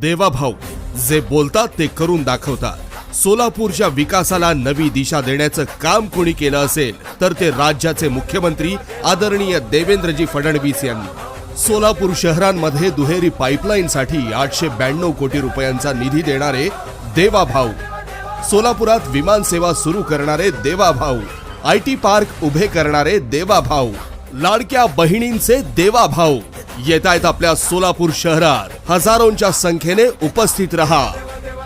देवाभाऊ. जे बोलतात ते करून दाखवतात. सोलापूरच्या विकासाला नवी दिशा देण्याचं काम कोणी केलं असेल तर ते राज्याचे मुख्यमंत्री आदरणीय देवेंद्रजी फडणवीस यांनी. सोलापूर शहरांमध्ये दुहेरी पाईपलाईनसाठी आठशे ब्याण्णव कोटी रुपयांचा निधी देणारे देवाभाऊ. सोलापुरात विमान सेवा सुरू करणारे देवाभाऊ. आय टी पार्क उभे करणारे देवाभाऊ. लाडक्या बहिणींचे देवाभाऊ. येत आहेत आपल्या सोलापूर शहरात. हजारोंच्या संख्येने उपस्थित रहा.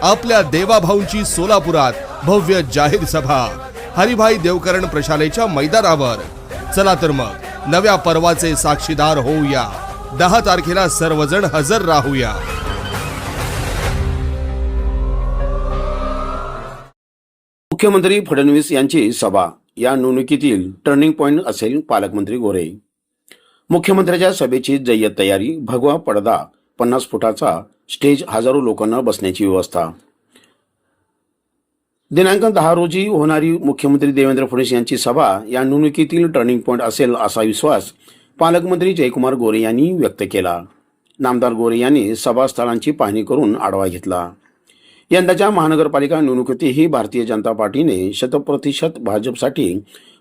आपल्या देवाभाऊंची सोलापुरात भव्य जाहीर सभा. हरिभाई देवकरण प्रशालेच्या मैदानावर. चला तर मग नव्या पर्वाचे साक्षीदार होऊया. दहा तारखेला सर्वजण हजर राहूया. मुख्यमंत्री फडणवीस यांची सभा. या निवडणुकीतील टर्निंग पॉइंट असेल पालकमंत्री गोरे मुख्यमंत्र्याच्या सभेची जय्यत तयारी भगवा पडदा पन्नास फुटाचा स्टेज हजारो लोकांना बसण्याची व्यवस्था. दिनांक दहा रोजी होणारी मुख्यमंत्री देवेंद्र फडणवीस यांची सभा या निवडणुकीतील टर्निंग पॉईंट असेल असा विश्वास पालकमंत्री जयकुमार गोरे यांनी व्यक्त केला. नामदार गोरे यांनी सभास्थळांची पाहणी करून आढावा घेतला. यंदाच्या महानगरपालिका निवडणुकीतही भारतीय जनता पार्टीने शतप्रतिशत भाजपसाठी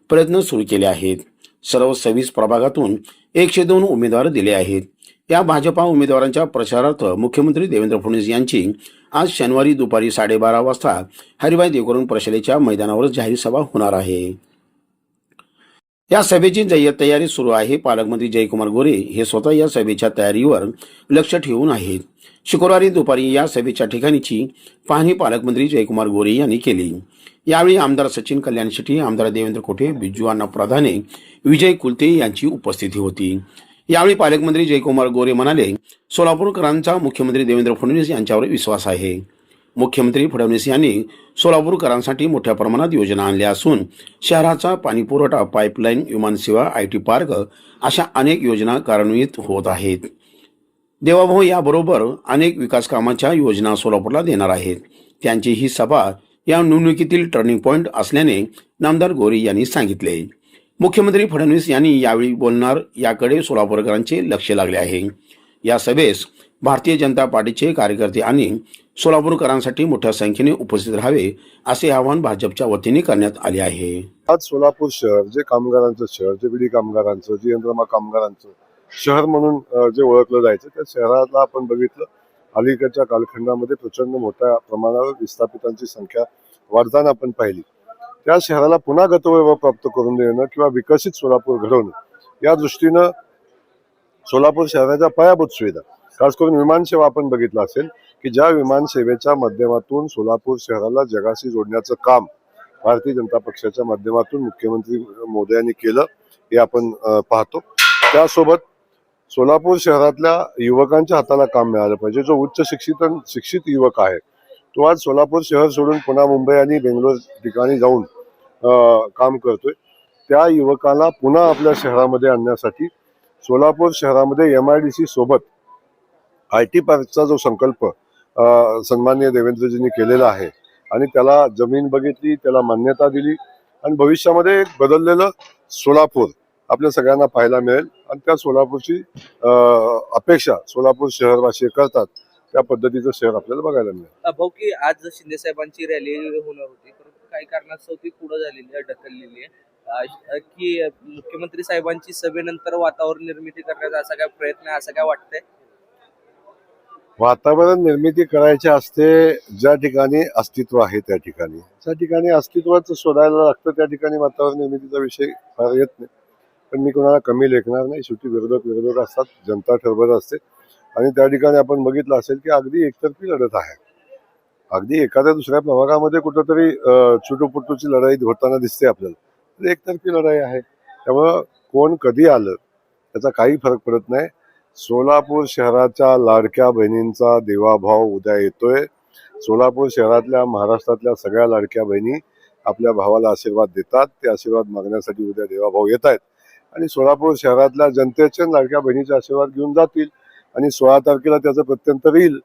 प्रयत्न सुरू केले आहेत. सर्व सव्वीस प्रभागातून एकशे दोन उमेदवार दिले आहेत. या भाजपा उमेदवारांच्या प्रचारार्थ मुख्यमंत्री देवेंद्र फडणवीस यांची आज शनिवारी दुपारी साडेबारा वाजता हरिभाई देवकरण परिषदेच्या मैदानावर जाहीर सभा होणार आहे. या सभेची जय्यत तयारी सुरू आहे. पालकमंत्री जयकुमार गोरे हे स्वतः या सभेच्या तयारीवर लक्ष ठेवून आहेत. शुक्रवारी दुपारी या सभेच्या ठिकाणीची पाहणी पालकमंत्री जयकुमार गोरे यांनी केली. यावेळी आमदार सचिन कल्याण शेट्टी आमदार देवेंद्र कोठे बिजू अण्णा प्रधाने विजय कुलते यांची उपस्थिती होती. यावेळी पालकमंत्री जयकुमार गोरे म्हणाले सोलापूरकरांचा मुख्यमंत्री देवेंद्र फडणवीस यांच्यावर विश्वास आहे. मुख्यमंत्री फडणवीस यांनी सोलापूरकरांसाठी मोठ्या प्रमाणात योजना आणल्या असून शहराचा पाणीपुरवठा पाईपलाईन विमानसेवा आय टी पार्क अशा अनेक योजना कार्यान्वित होत आहेत. देवाभाऊ याबरोबर अनेक विकास कामाच्या योजना सोलापूरला देणार आहेत. त्यांची ही सभा या निवडणुकीतील टर्निंग पॉईंट असल्याने नामदार गोरे यांनी सांगितले. मुख्यमंत्री फडणवीस यांनी यावेळी बोलणार याकडे सोलापूरकरांचे लक्ष लागले आहे. या सभेस भारतीय जनता पार्टीचे कार्यकर्ते आणि सोलापूरकरांसाठी मोठ्या संख्येने उपस्थित राहावे असे आवाहन भाजपच्या वतीने करण्यात आले आहे. आज सोलापूर शहर जे कामगारांचं शहर जे बिडी कामगारांचं जे यंत्रमा कामगारांचं शहर म्हणून जे ओळखलं जायचं त्या शहराला आपण बघितलं. अलीकडच्या कालखंडामध्ये प्रचंड मोठ्या प्रमाणावर विस्थापितांची संख्या वाढताना आपण पाहिली. त्या शहराला पुन्हा गतवैभव प्राप्त करून देणं किंवा विकसित सोलापूर घडवणं या दृष्टीनं सोलापूर शहराच्या पायाभूत सुविधा. खास करून विमानसेवा आपण बघितलं असेल की ज्या विमानसेवेच्या माध्यमातून सोलापूर शहराला जगाशी जोडण्याचं काम भारतीय जनता पक्षाच्या माध्यमातून मुख्यमंत्री मोदयांनी केलं हे आपण पाहतो. त्यासोबत सोलापूर शहरातल्या युवकांच्या हाताला काम मिळालं पाहिजे. जो उच्च शिक्षित शिक्षित युवक आहे तो आज सोलापूर शहर सोडून पुन्हा मुंबई आणि बेंगलोर ठिकाणी जाऊन काम करतोय. त्या युवकाला पुन्हा आपल्या शहरामध्ये आणण्यासाठी सोलापूर शहरामध्ये एम आय डी सी सोबत आय टी पार्कचा जो संकल्प अ, सन्माननीय देवेंद्रजींनी केलेला आहे आणि त्याला जमीन बघितली त्याला मान्यता दिली आणि भविष्यामध्ये एक बदललेलं सोलापूर आपल्या सगळ्यांना पाहायला मिळेल. आणि त्या सोलापूरची अपेक्षा सोलापूर शहरवासी करतात त्या पद्धतीचं शहर आपल्याला बघायला मिळेल. भाऊ की आज शिंदे साहेबांची रॅली होणार होती परंतु काही कारणास्तव ती पुढे झालेली आहे ढकललेली आहे. की मुख्यमंत्री साहेबांची सभेनंतर वातावरण निर्मिती करण्याचा असा काय प्रयत्न आहे असं काय वाटतंय? वातावरण निर्मिती करायची असते ज्या ठिकाणी अस्तित्व आहे त्या ठिकाणी. ज्या ठिकाणी अस्तित्वाचं शोधायला लागतं त्या ठिकाणी वातावरण निर्मितीचा विषय फार येत नाही. पण मी कोणाला कमी लेखणार नाही. शेवटी विरोधक विरोधक असतात. जनता ठरवत असते. आणि त्या ठिकाणी आपण बघितलं असेल की अगदी एकतर्फी लढत आहे. अगदी एखाद्या दुसऱ्या प्रभागामध्ये कुठंतरी अं, चुटूपुटूची लढाई होताना दिसते आपल्याला. तर एकतर्फी लढाई आहे. त्यामुळं कोण कधी आलं त्याचा काही फरक पडत नाही. सोलापूर शहराच्या लाडक्या बहिणींचा देवाभाव उद्या येतोय. सोलापूर शहरातल्या महाराष्ट्रातल्या सगळ्या लाडक्या बहिणी आपल्या भावाला आशीर्वाद देतात. ते आशीर्वाद मागण्यासाठी उद्या देवाभाव येत आहेत आणि सोलापूर शहरातल्या जनतेचे लाडक्या बहिणीचे आशीर्वाद घेऊन जातील. आणि सोळा तारखेला त्याचं प्रत्यंतर येईल.